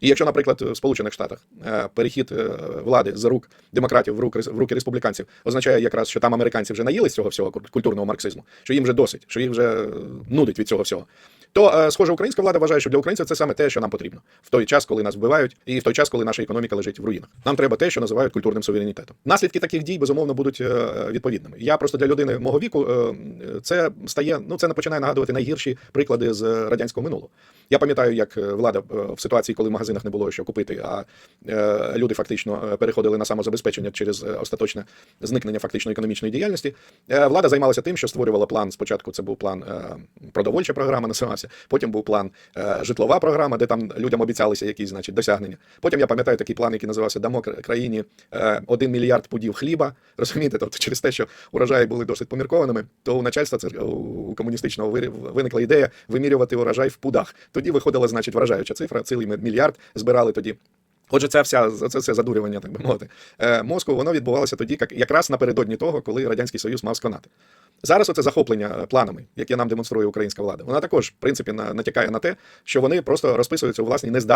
І якщо, наприклад, в Сполучених Штатах е, перехід е, влади з рук демократів в руки, в руки республіканців означає якраз, що там американці вже наїлись цього всього культурного марксизму, що їм вже досить, що їх вже е, нудить від цього всього. То, схоже, українська влада вважає, що для українців це саме те, що нам потрібно в той час, коли нас вбивають, і в той час, коли наша економіка лежить в руїнах. Нам треба те, що називають культурним суверенітетом. Наслідки таких дій безумовно будуть відповідними. Я просто для людини мого віку це стає. Ну це не починає нагадувати найгірші приклади з радянського минулого. Я пам'ятаю, як е, влада е, в ситуації, коли в магазинах не було що купити, а е, люди фактично переходили на самозабезпечення через остаточне зникнення фактично економічної діяльності. Влада займалася тим, що створювала план. Спочатку це був план продовольча програма, називався. Потім був план житлова програма, де там людям обіцялися якісь, значить, досягнення. Потім я пам'ятаю такий план, який називався Дамо країні е, один мільярд пудів хліба. Розумієте, тобто через те, що урожаї були досить поміркованими, то у начальства це у комуністичного виникла ідея вимірювати урожай в пудах. Тоді виходила, значить, вражаюча цифра, цілий мільярд збирали тоді. Отже, це вся це все задурювання, так би мовити, е, мозку, воно відбувалося тоді, як якраз напередодні того, коли радянський союз мав сконати. Зараз оце захоплення е, планами, яке нам демонструє українська влада, вона також в принципі натякає на те, що вони просто розписуються у власній нездатності